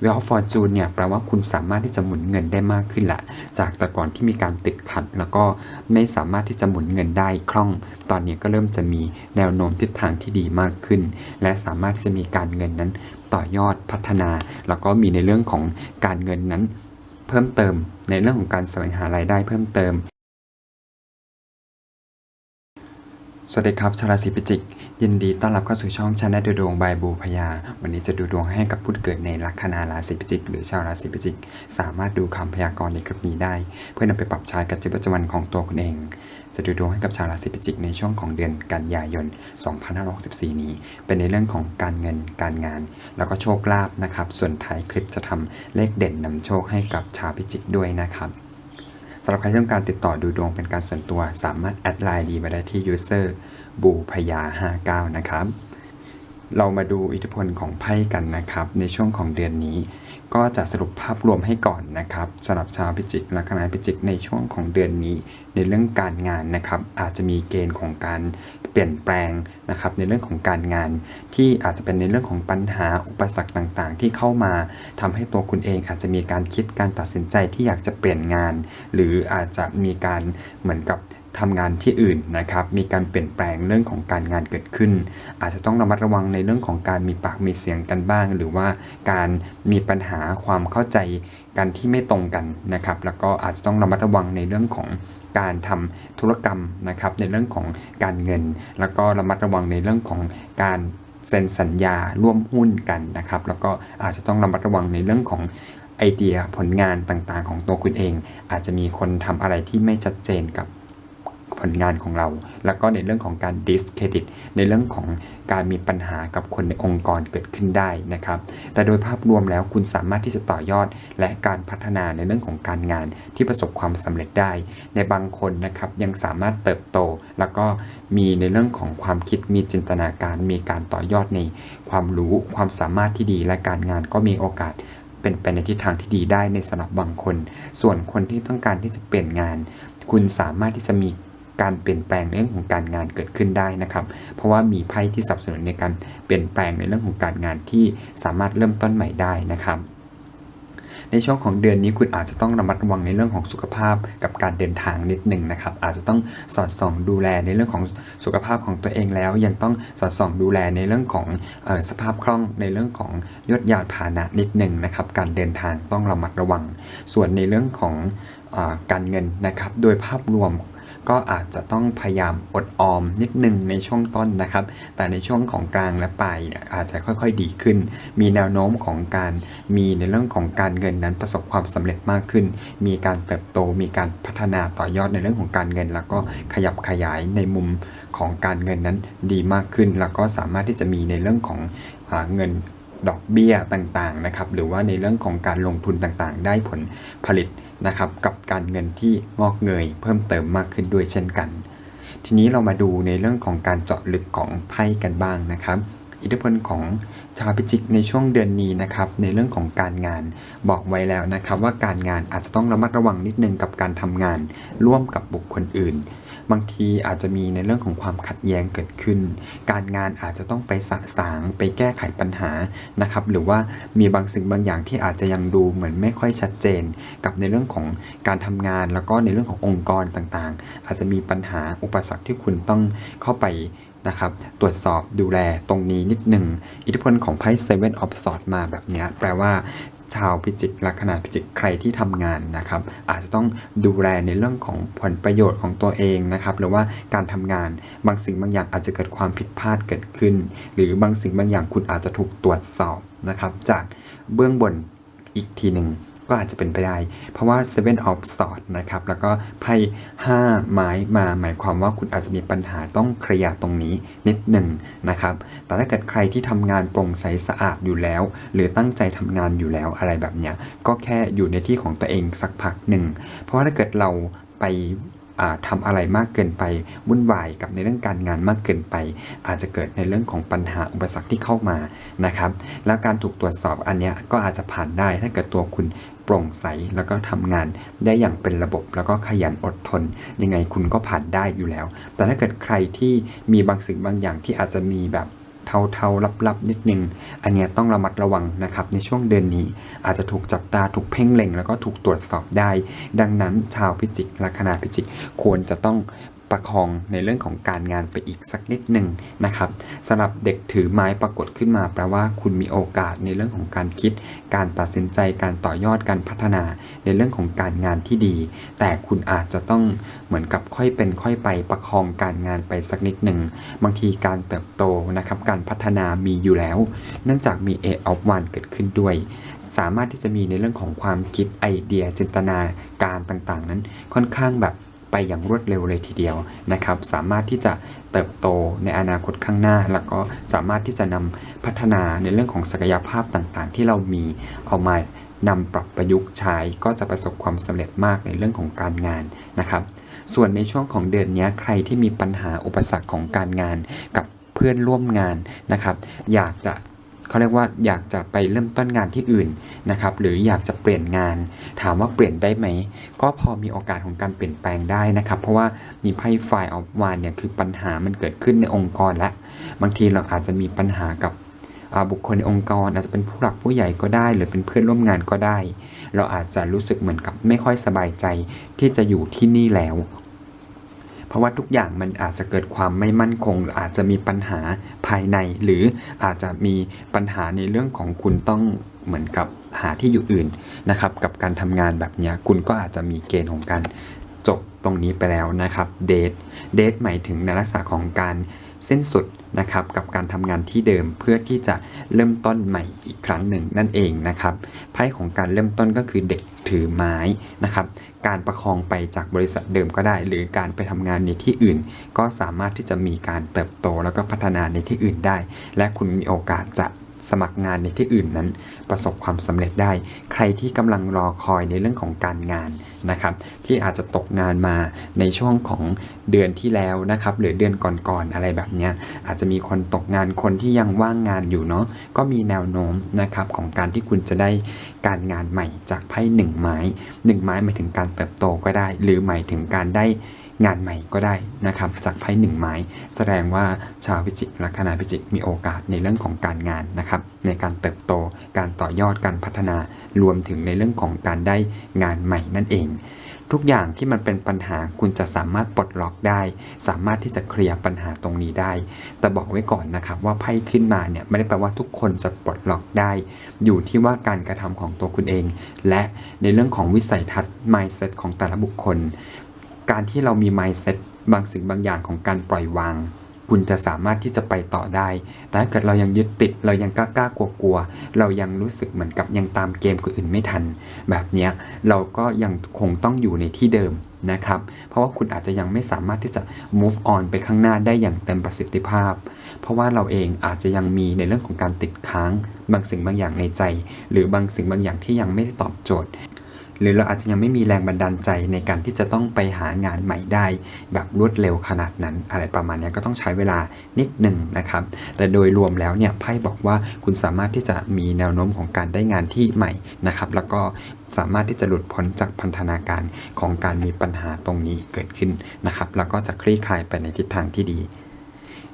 เวลฟอร์จูนเนี่ยแปลว่าคุณสามารถที่จะหมุนเงินได้มากขึ้นแหละจากแต่ก่อนที่มีการติดขัด แล้วก็ไม่สามารถที่จะหมุนเงินได้คล่อง ตอนนี้ก็เริ่มจะมีแนวโน้มทิศทางที่ดีมากขึ้น และสามารถที่จะมีการเงินนั้นต่อยอดพัฒนา แล้วก็มีในเรื่องของการเงินนั้น เพิ่มเติมในเรื่องของการแสวงหารายได้เพิ่มเติมสวัสดีครับชาราศีพิจิก ยินดีต้อนรับเข้าสู่ช่องชาแนลดูดวงบายบูพยา วันนี้จะดูดวงให้กับผู้เกิดในลัคนาราศีพิจิก หรือชาวราศีพิจิก สามารถดูคำพยากรณ์ในคลิปนี้ได้ เพื่อนำไปปรับใช้กับชีวิตประจำวันของตัวคุณเอง จะดูดวงให้กับชาวราศีพิจิกในช่วงของเดือนกันยายน 2564 นี้ เป็นในเรื่องของการเงินการงาน แล้วก็โชคลาภนะครับ ส่วนท้ายคลิปจะทำเลขเด่นนำโชคให้กับชาวพิจิกด้วยนะครับสำหรับใครที่ต้องการติดต่อดูดวงเป็นการส่วนตัว สามารถแอดไลน์ดีมาได้ที่ user บูพยา 59 นะครับ เรามาดูอิทธิพลของไพ่กันนะครับ ในช่วงของเดือนนี้ ก็จะสรุปภาพรวมให้ก่อนนะครับสำหรับชาวพิจิกและคณะพิจิกในช่วงของเดือนนี้ ในเรื่องการงานนะครับ อาจจะมีเกณฑ์ของการเปลี่ยนแปลงนะครับในเรื่องของการงาน ที่อาจจะเป็นในเรื่องของปัญหาอุปสรรคต่างๆ ที่เข้ามาทำให้ตัวคุณเองอาจจะมีการคิดการตัดสินใจที่อยากจะเปลี่ยนงาน หรืออาจจะมีการเหมือนกับ ทำงานที่อื่นนะครับ มีการเปลี่ยนแปลงเรื่องของการงานเกิดขึ้น อาจจะต้องระมัดระวังในเรื่องของการมีปากมีเสียงกันบ้าง หรือว่าการมีปัญหาความเข้าใจกันที่ไม่ตรงกันนะครับ แล้วก็อาจจะต้องระมัดระวังในเรื่องของการทำธุรกรรมนะครับ ในเรื่องของการเงิน แล้วก็ระมัดระวังในเรื่องของการเซ็นสัญญาร่วมหุ้นกันนะครับ แล้วก็อาจจะต้องระมัดระวังในเรื่องของไอเดียผลงานต่างๆ ของตัวคุณเอง อาจจะมีคนทำอะไรที่ไม่ชัดเจนกับ ผลงานของเรา แล้วก็ในเรื่องของการ discredit ในเรื่องของการมีปัญหากับคนในองค์กรเกิดขึ้นได้นะครับ แต่โดยภาพรวมแล้วคุณสามารถที่จะต่อยอด และการพัฒนาในเรื่องของการงานที่ประสบความสำเร็จได้ ในบางคนนะครับยังสามารถเติบโต แล้วก็มีในเรื่องของความคิดมีจินตนาการ มีการต่อยอดในความรู้ความสามารถที่ดีและการงานก็มีโอกาสเป็นไปในทิศทางที่ดีได้ในสำหรับบางคน ส่วนคนที่ต้องการที่จะเปลี่ยนงาน คุณสามารถที่จะมี การเปลี่ยนแปลงในเรื่องของการงานเกิดขึ้นได้นะครับ เพราะว่ามีไพ่ที่สนับสนุนในการเปลี่ยนแปลงในเรื่องของการงานที่สามารถเริ่มต้นใหม่ได้นะครับในช่วงของเดือนนี้คุณอาจจะต้องระมัดระวังในเรื่องของสุขภาพกับการเดินทางนิดหนึ่งนะครับ อาจจะต้องสอดส่องดูแลในเรื่องของสุขภาพของตัวเองแล้ว ยังต้องสอดส่องดูแลในเรื่องของออสภาพคล่องในเรื่องของยศยานพาหนะนิดหนึ่งนะครับ การเดินทางต้องระมัดระวัง ส่วนในเรื่องของอการเงินนะครับ โดยภาพรวม ก็อาจจะต้องพยายามอดออมนิดหนึ่งในช่วงต้นนะครับ แต่ในช่วงของกลางและปลายเนี่ยอาจจะค่อยๆดีขึ้น มีแนวโน้มของการมีในเรื่องของการเงินนั้นประสบความสำเร็จมากขึ้น มีการเติบโต มีการพัฒนาต่อยอดในเรื่องของการเงิน แล้วก็ขยับขยายในมุมของการเงินนั้นดีมากขึ้น แล้วก็สามารถที่จะมีในเรื่องของอเงินดอกเบี้ยต่างๆนะครับ หรือว่าในเรื่องของการลงทุนต่างๆ ได้ผลผลิต นะครับกับการเงินที่งอกเงยเพิ่มเติมมากขึ้นด้วยเช่นกัน ทีนี้เรามาดูในเรื่องของการเจาะลึกของไพ่กันบ้างนะครับ อิทธิพลของชาวพิจิกในช่วงเดือนนี้นะครับในเรื่องของการงานบอกไว้แล้วนะครับว่าการงานอาจจะต้องระมัดระวังนิดนึงกับการทำงาน ร่วมกับบุคคลอื่น บางทีอาจจะมีในเรื่องของความขัดแย้งเกิดขึ้น การงานอาจจะต้องไปสะสางไปแก้ไขปัญหานะครับหรือว่ามีบางสิ่งบางอย่างที่อาจจะยังดูเหมือนไม่ค่อยชัดเจน กับในเรื่องของการทำงาน แล้วก็ในเรื่องขององค์กรต่างๆ อาจจะมีปัญหาอุปสรรคที่คุณต้องเข้าไป นะครับ ตรวจสอบดูแลตรงนี้นิดหนึ่ง อิทธิพลของไพ่ Seven of Swords มาแบบนี้แปลว่าชาวพิจิกลัคนาพิจิกใครที่ทำงานนะครับ อาจจะต้องดูแลในเรื่องของผลประโยชน์ของตัวเองนะครับ หรือว่าการทำงานบางสิ่งบางอย่างอาจจะเกิดความผิดพลาดเกิดขึ้น หรือบางสิ่งบางอย่างคุณอาจจะถูกตรวจสอบนะครับ จากเบื้องบนอีกทีหนึ่ง ก็อาจจะเป็นไปได้ เพราะว่า Seven of Swords นะครับ แล้วก็ไพ่5ไม้มาหมายความว่าคุณอาจจะมีปัญหาต้องเคลียร์ตรงนี้นิดหนึ่งนะครับ แต่ถ้าเกิดใครที่ทำงานโปร่งใสสะอาดอยู่แล้ว หรือตั้งใจทำงานอยู่แล้วอะไรแบบเนี้ย ก็แค่อยู่ในที่ของตัวเองสักพักหนึ่ง เพราะว่าถ้าเกิดเราไปอ่าทำอะไรมากเกินไปวุ่นวายกับในเรื่องการงานมากเกินไป อาจจะเกิดในเรื่องของปัญหาอุปสรรคที่เข้ามานะครับ แล้วการถูกตรวจสอบอันนี้ก็อาจจะผ่านได้ถ้าเกิดตัวคุณ โปร่งใสแล้วก็ทำงานได้อย่างเป็นระบบแล้วก็ขยันอดทน ยังไงคุณก็ผ่านได้อยู่แล้ว แต่ถ้าเกิดใครที่มีบางสิ่งบางอย่างที่อาจจะมีแบบเทาๆลับๆนิดนึง อันเนี้ยต้องระมัดระวังนะครับ ในช่วงเดือนนี้อาจจะถูกจับตาถูกเพ่งเล็ง แล้วก็ถูกตรวจสอบได้ ดังนั้นชาวพิจิกลัคนาพิจิกควรจะต้อง ประคองในเรื่องของการงานไปอีกสักนิดหนึ่งนะครับสำหรับเด็กถือไม้ปรากฏขึ้นมา แปลว่าคุณมีโอกาสในเรื่องของการคิด การตัดสินใจการต่อยอดการพัฒนาในเรื่องของการงานที่ดี แต่คุณอาจจะต้องเหมือนกับค่อยเป็นค่อยไปประคองการงานไปสักนิดหนึ่งบางทีการเติบโตนะครับการพัฒนามีอยู่แล้ว เนื่องจากมี A of One เกิดขึ้นด้วยสามารถที่จะมีในเรื่องของความคิดไอเดียจินตนาการต่างๆ นั้นค่อนข้างแบบ ไปอย่างรวดเร็วเลยทีเดียวนะครับ สามารถที่จะเติบโตในอนาคตข้างหน้า แล้วก็สามารถที่จะนำพัฒนาในเรื่องของศักยภาพต่างๆ ที่เรามีเอามานำปรับประยุกต์ใช้ก็จะประสบความสำเร็จมากในเรื่องของการงานนะครับ ส่วนในช่วงของเดือนนี้ใครที่มีปัญหาอุปสรรคของการงานกับเพื่อนร่วมงานนะครับ อยากจะ เขาเรียกว่าอยากจะไปเริ่มต้นงานที่อื่นนะครับหรืออยากจะเปลี่ยนงาน ถามว่าเปลี่ยนได้ไหม ก็พอมีโอกาสของการเปลี่ยนแปลงได้นะครับ เพราะว่ามีไพ่ไฟออฟวานเนี่ยคือปัญหามันเกิดขึ้นในองค์กรและ บางทีเราอาจจะมีปัญหากับบุคคลในองค์กรอาจจะเป็นผู้หลักผู้ใหญ่ก็ได้ หรือเป็นเพื่อนร่วมงานก็ได้ เราอาจจะรู้สึกเหมือนกับไม่ค่อยสบายใจที่จะอยู่ที่นี่แล้ว เพราะว่าทุกอย่างมันอาจจะเกิดความไม่มั่นคง อาจจะมีปัญหาภายใน หรืออาจจะมีปัญหาในเรื่องของคุณต้องเหมือนกับหาที่อยู่อื่นนะครับ กับการทำงานแบบนี้คุณก็อาจจะมีเกณฑ์ของการจบตรงนี้ไปแล้วนะครับเดทเดทหมายถึงในลักษณะของการเส้นสุด นะครับกับการทำงานที่เดิมเพื่อที่จะเริ่มต้นใหม่อีกครั้งหนึ่งนั่นเองนะครับไพ่ของการเริ่มต้นก็คือเด็กถือไม้นะครับการประคองไปจากบริษัทเดิมก็ได้ หรือการไปทำงานในที่อื่น ก็สามารถที่จะมีการเติบโตแล้วก็พัฒนาในที่อื่นได้ และคุณมีโอกาสจะ สมัครงานในที่อื่นนั้น ประสบความสำเร็จได้ ใครที่กำลังรอคอยในเรื่องของการงานนะครับ ที่อาจจะตกงานมาในช่วงของเดือนที่แล้วนะครับ หรือเดือนก่อนๆอะไรแบบเนี้ยอาจจะมีคนตกงานคนที่ยังว่างงานอยู่เนาะก็มีแนวโน้มนะครับของการที่คุณจะได้การงานใหม่จากไพ่หนึ่งไม้หนึ่งไม้หมายถึงการเติบโตก็ได้ หรือหมายถึงการได้ งานใหม่ก็ได้นะครับจากไพ่หนึ่งไม้ แสดงว่าชาวพิจิกลัคนาพิจิกมีโอกาสในเรื่องของการงานนะครับในการเติบโตการต่อยอดการพัฒนารวมถึงในเรื่องของการได้งานใหม่นั่นเอง ทุกอย่างที่มันเป็นปัญหาคุณจะสามารถปลดล็อกได้ สามารถที่จะเคลียร์ปัญหาตรงนี้ได้ แต่บอกไว้ก่อนนะครับว่าไพ่ขึ้นมาเนี่ยไม่ได้แปลว่าทุกคนจะปลดล็อกได้ อยู่ที่ว่าการกระทำของตัวคุณเอง และในเรื่องของวิสัยทัศน์ mindset ของแต่ละบุคคล การที่เรามี mindset บางสิ่งบางอย่างของการปล่อยวาง คุณจะสามารถที่จะไปต่อได้ แต่ถ้าเกิดเรายังยึดติด เรายังกล้ากล้ากลัวกลัวๆเรายังรู้สึกเหมือนกับยังตามเกมคนอื่นไม่ทัน แบบนี้เราก็ยังคงต้องอยู่ในที่เดิมนะครับ เพราะว่าคุณอาจจะยังไม่สามารถที่จะ move on ไปข้างหน้าได้อย่างเต็มประสิทธิภาพ เพราะว่าเราเองอาจจะยังมีในเรื่องของการติดค้าง บางสิ่งบางอย่างในใจ หรือบางสิ่งบางอย่างที่ยังไม่ได้ตอบโจทย์ หรือเราอาจจะยังไม่มีแรงบันดาลใจในการที่จะต้องไปหางานใหม่ได้ แบบรวดเร็วขนาดนั้น อะไรประมาณนี้ก็ต้องใช้เวลานิดหนึ่งนะครับ แต่โดยรวมแล้วเนี่ยไพ่บอกว่าคุณสามารถที่จะมีแนวโน้มของการได้งานที่ใหม่นะครับแล้วก็สามารถที่จะหลุดพ้นจากพันธนาการของการมีปัญหาตรงนี้เกิดขึ้นนะครับ แล้วก็จะคลี่คลายไปในทิศทางที่ดี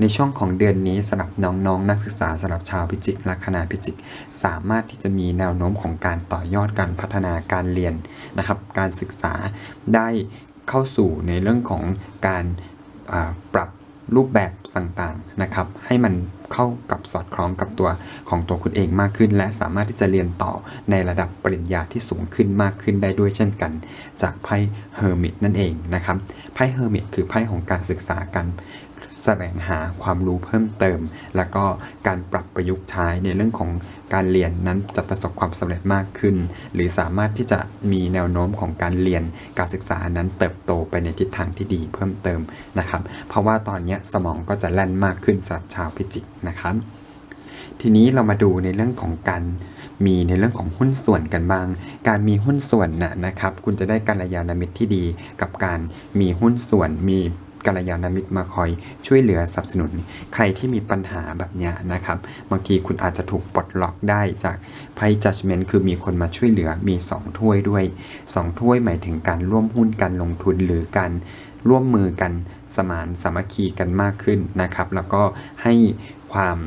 ในช่วงของเดือนนี้สำหรับน้องๆนนักศึกษาสำหรับชาวพิจิกลัคนาพิจิก สามารถที่จะมีแนวโน้มของการต่อยอดการพัฒนาการเรียนนะครับ การศึกษาได้เข้าสู่ในเรื่องของการปรับรูปแบบต่างๆนะครับ ให้มันเข้ากับสอดคล้องกับตัวของตัวคุณเองมากขึ้น และสามารถที่จะเรียนต่อในระดับปริญญาที่สูงขึ้นมากขึ้นได้ด้วยเช่นกัน จากไพ่เฮอร์มิตนั่นเองนะครับไพ่เฮอร์มิตคือไพ่ของการศึกษาการ แสวงหาความรู้เพิ่มเติม แล้วก็การปรับประยุกต์ใช้ในเรื่องของการเรียนนั้นจะประสบความสำเร็จมากขึ้น หรือสามารถที่จะมีแนวโน้มของการเรียนการศึกษานั้นเติบโตไปในทิศทางที่ดีเพิ่มเติมนะครับ เพราะว่าตอนนี้สมองก็จะแล่นมากขึ้นสำหรับชาวพิจิกนะครับ ทีนี้เรามาดูในเรื่องของการมีในเรื่องของหุ้นส่วนกันบ้าง การมีหุ้นส่วนนะนะครับ คุณจะได้กัลยาณมิตรที่ดีกับการมีหุ้นส่วนมี กัลยาณมิตรมาคอยช่วยเหลือสนับสนุน ใครที่มีปัญหาแบบนี้นะครับ บางทีคุณอาจจะถูกปลดล็อกได้จากไพ่จัดเมนต์คือมีคนมาช่วยเหลือมี 2 ถ้วยด้วย 2 ถ้วยหมายถึงการร่วมหุ้นการลงทุนหรือการร่วมมือกันสมานสามัคคีกันมากขึ้นนะครับ แล้วก็ให้ความ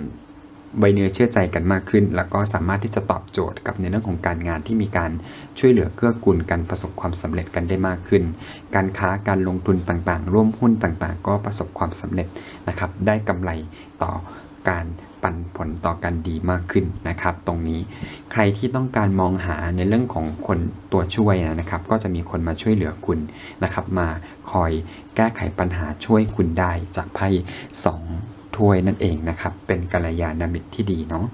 ไว้เนื้อเชื่อใจกันมากขึ้น แล้วก็สามารถที่จะตอบโจทย์กับในเรื่องของการงานที่มีการช่วยเหลือเกื้อกูลกันประสบความสำเร็จกันได้มากขึ้น การค้าการลงทุนต่างๆ ร่วมหุ้นต่างๆ ก็ประสบความสำเร็จนะครับ ได้กำไรต่อการปันผลต่อกันดีมากขึ้นนะครับ ตรงนี้ใครที่ต้องการมองหาในเรื่องของคนตัวช่วยนะครับ ก็จะมีคนมาช่วยเหลือคุณนะครับ มาคอยแก้ไขปัญหาช่วยคุณได้จากไพ่สอง ถ้วยนั่นเองนะครับ เป็นกัลยาณมิตรที่ดีเนาะ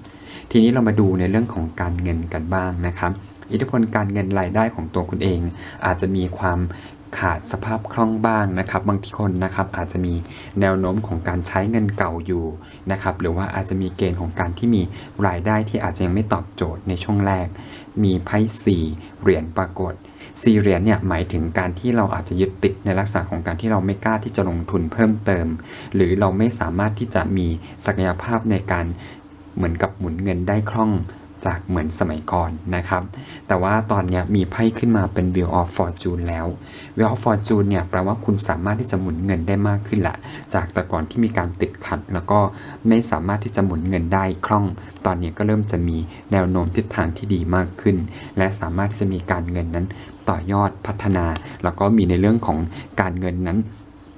ทีนี้เรามาดูในเรื่องของการเงินกันบ้างนะครับ อิทธิพลการเงินรายได้ของตัวคุณเอง อาจจะมีความขาดสภาพคล่องบ้างนะครับ บางทีคนนะครับอาจจะมีแนวโน้มของการใช้เงินเก่าอยู่นะครับ หรือว่าอาจจะมีเกณฑ์ของการที่มีรายได้ที่อาจจะยังไม่ตอบโจทย์ในช่วงแรก มีไพ่สี่เหรียญปรากฏ ซีเรียญเนี่ยหมายถึงการที่เราอาจจะยึดติดในลักษณะของการที่เราไม่กล้าที่จะลงทุนเพิ่มเติม หรือเราไม่สามารถที่จะมีศักยภาพในการเหมือนกับหมุนเงินได้คล่อง จากเหมือนสมัยก่อนนะครับ แต่ว่าตอนนี้มีไพ่ขึ้นมาเป็น Wheel of Fortune แล้ว Wheel of Fortune เนี่ยแปลว่าคุณสามารถที่จะหมุนเงินได้มากขึ้นแหละจากแต่ก่อนที่มีการติดขัด แล้วก็ไม่สามารถที่จะหมุนเงินได้คล่อง ตอนนี้ก็เริ่มจะมีแนวโน้มทิศทางที่ดีมากขึ้น และสามารถที่จะมีการเงินนั้นต่อยอดพัฒนา แล้วก็มีในเรื่องของการเงินนั้น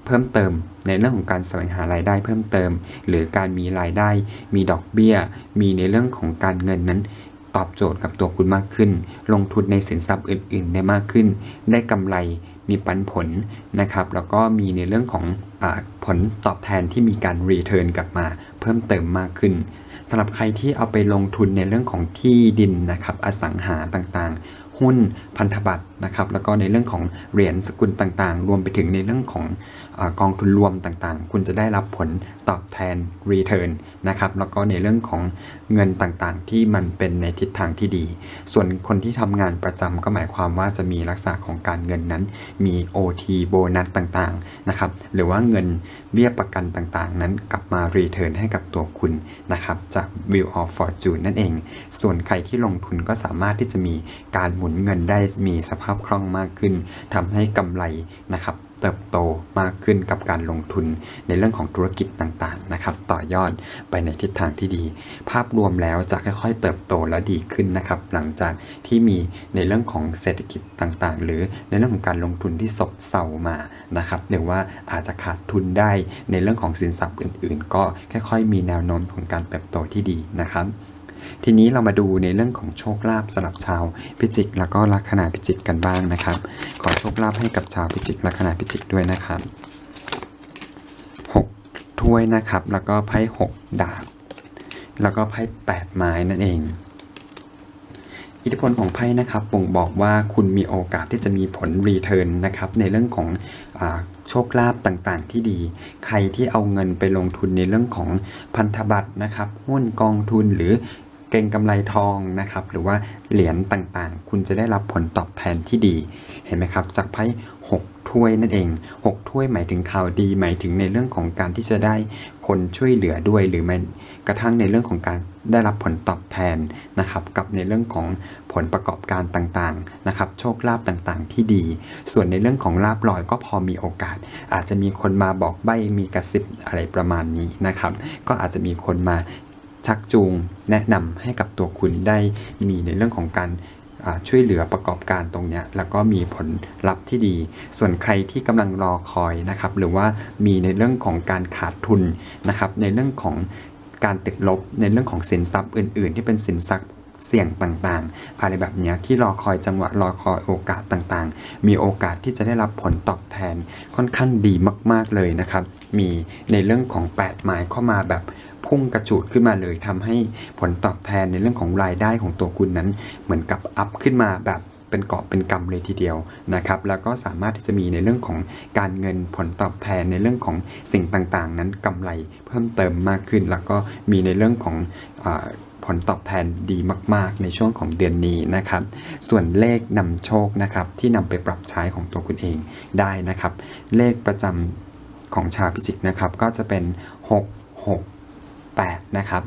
เพิ่มเติม ในเรื่องของการแสวงหารายได้เพิ่มเติม หรือการมีรายได้ มีดอกเบี้ย มีในเรื่องของการเงินนั้นตอบโจทย์กับตัวคุณมากขึ้น ลงทุนในสินทรัพย์อื่น ๆ ได้มากขึ้น ได้กำไร มีปันผลนะครับ แล้วก็มีในเรื่องของอผลตอบแทนที่มีการรีเทิร์นกลับมาเพิ่มเติมมากขึ้นสำหรับใครที่เอาไปลงทุนในเรื่องของที่ดินนะครับ อสังหาต่างๆ หุ้น พันธบัตร นะครับแล้วก็ในเรื่องของเหรียญสกุลต่างๆ รวมไปถึงในเรื่องของอกองทุนรวมต่างๆ คุณจะได้รับผลตอบแทน return นะครับแล้วก็ในเรื่องของเงินต่างๆ ที่มันเป็นในทิศทางที่ดี ส่วนคนที่ทำงานประจำก็หมายความว่าจะมีลักษณะของการเงินนั้น มี OT โบนัสต่างๆนะครับหรือว่าเงินเบี้ยประกันต่างๆ นั้นกลับมา return ให้กับตัวคุณนะครับจาก Wheel of Fortune นั่นเอง ส่วนใครที่ลงทุนก็สามารถที่จะมีการหมุนเงินได้มีสภาพคล่องมากขึ้นทำให้กำไรนะครับเติบโตมากขึ้นกับการลงทุนในเรื่องของธุรกิจต่างๆนะครับ ต่อยอดไปในทิศทางที่ดี ภาพรวมแล้วจะค่อยๆ เติบโตและดีขึ้นนะครับ หลังจากที่มีในเรื่องของเศรษฐกิจต่างๆ หรือในเรื่องของการลงทุนที่ซบเซามานะครับหรือว่าอาจจะขาดทุนได้ในเรื่องของสินทรัพย์อื่น ๆ ก็ค่อยๆ มีแนวโน้มของการเติบโตที่ดีนะครับ ทีนี้เรามาดูในเรื่องของโชคลาภสำหรับชาวพิจิก แล้วก็ลัคนาพิจิกกันบ้างนะครับ ขอโชคลาภให้กับชาวพิจิกลัคนาพิจิกด้วยนะครับหกถ้วยนะครับ แล้วก็ไพ่หกดาบแล้วก็ไพ่แปดไม้นั่นเองอิทธิพลของไพ่นะครับบ่งบอกว่าคุณมีโอกาสที่จะมีผลรีเทิร์นนะครับในเรื่องของอโชคลาภต่างๆ ที่ดี ใครที่เอาเงินไปลงทุนในเรื่องของพันธบัตรนะครับหุ้นกองทุนหรือ เก่งกำไรทองนะครับหรือว่าเหรียญต่างๆ คุณจะได้รับผลตอบแทนที่ดีเห็นไหมครับ จากไพ่หกถ้วยนั่นเองหกถ้วยหมายถึงข่าวดี หมายถึงในเรื่องของการที่จะได้คนช่วยเหลือด้วย หรือแม้กระทั่งในเรื่องของการได้รับผลตอบแทนนะครับกับในเรื่องของผลประกอบการต่างๆนะครับโชคลาภต่างๆ ที่ดี ส่วนในเรื่องของลาบลอยก็พอมีโอกาส อาจจะมีคนมาบอกใบมีกระซิบอะไรประมาณนี้นะครับ ก็อาจจะมีคนมา ชักจูงแนะนำให้กับตัวคุณได้มีในเรื่องของการช่วยเหลือประกอบการตรงนี้แล้วก็มีผลลัพธ์ที่ดี ส่วนใครที่กำลังรอคอยนะครับหรือว่ามีในเรื่องของการขาดทุนนะครับในเรื่องของการติดลบในเรื่องของสินทรัพย์อื่น ๆ ที่เป็นสินทรัพย์เสี่ยงต่างๆ อะไรแบบนี้ที่รอคอยจังหวะรอคอยโอกาสต่างๆ มีโอกาสที่จะได้รับผลตอบแทนค่อนข้างดีมาก ๆเลยนะครับ มีในเรื่องของ 8 หมายเข้ามาแบบ พุ่งกระจูดขึ้นมาเลยทำให้ผลตอบแทนในเรื่องของรายได้ของตัวคุณนั้น เหมือนกับอัพขึ้นมาแบบเป็นเกาะเป็นกำเลยทีเดียวนะครับ แล้วก็สามารถที่จะมีในเรื่องของการเงินผลตอบแทนในเรื่องของสิ่งต่างๆ นั้นกำไรเพิ่มเติมมากขึ้น แล้วก็มีในเรื่องของอผลตอบแทนดีมาก ๆ ในช่วงของเดือนนี้นะครับ ส่วนเลขนำโชคนะครับที่นำไปปรับใช้ของตัวคุณเองได้นะครับ เลขประจำของชาวพิจิกนะครับก็จะเป็น 6 6 8 นะครับ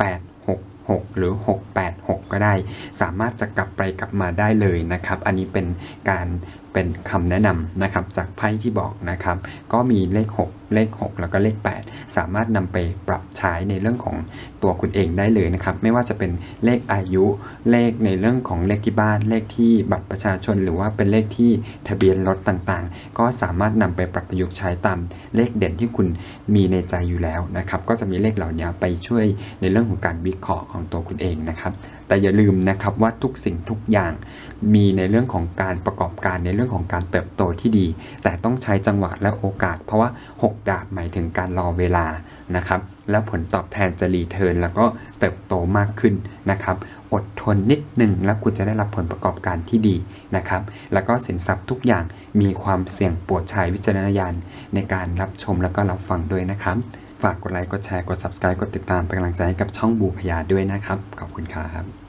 8 6 6 หรือ 6 8 6 ก็ได้ สามารถจะกลับไปกลับมาได้เลยนะครับ อันนี้เป็นการ เป็นคำแนะนำนะครับจากไพ่ที่บอกนะครับ ก็มีเลข 6 เลข 6 แล้วก็เลข 8 สามารถนำไปปรับใช้ในเรื่องของตัวคุณเองได้เลยนะครับ ไม่ว่าจะเป็นเลขอายุ เลขในเรื่องของเลขที่บ้าน เลขที่บัตรประชาชน หรือว่าเป็นเลขที่ทะเบียนรถต่างๆ ก็สามารถนำไปปรับประยุกต์ใช้ตามเลขเด่นที่คุณมีในใจอยู่แล้วนะครับ ก็จะมีเลขเหล่านี้ไปช่วยในเรื่องของการวิเคราะห์ของตัวคุณเองนะครับแต่อย่าลืมนะครับว่าทุกสิ่งทุกอย่างมีในเรื่องของการประกอบการในเรื่องของการเติบโตที่ดี แต่ต้องใช้จังหวะและโอกาส เพราะว่า 6 ดาบหมายถึงการรอเวลานะครับแล้วผลตอบแทนจะรีเทิร์นแล้วก็เติบโตมากขึ้นนะครับอดทนนิดหนึ่งแล้วคุณจะได้รับผลประกอบการที่ดีนะครับแล้วก็สินทรัพย์ทุกอย่างมีความเสี่ยงปรดใช้วิจารณญาณในการรับชมแล้วก็รับฟังด้วยนะครับ ฝากกดไลค์ กดแชร์ กด subscribe กดติดตามเป็นกำลังใจให้กับช่องบูพยาด้วยนะครับ ขอบคุณครับ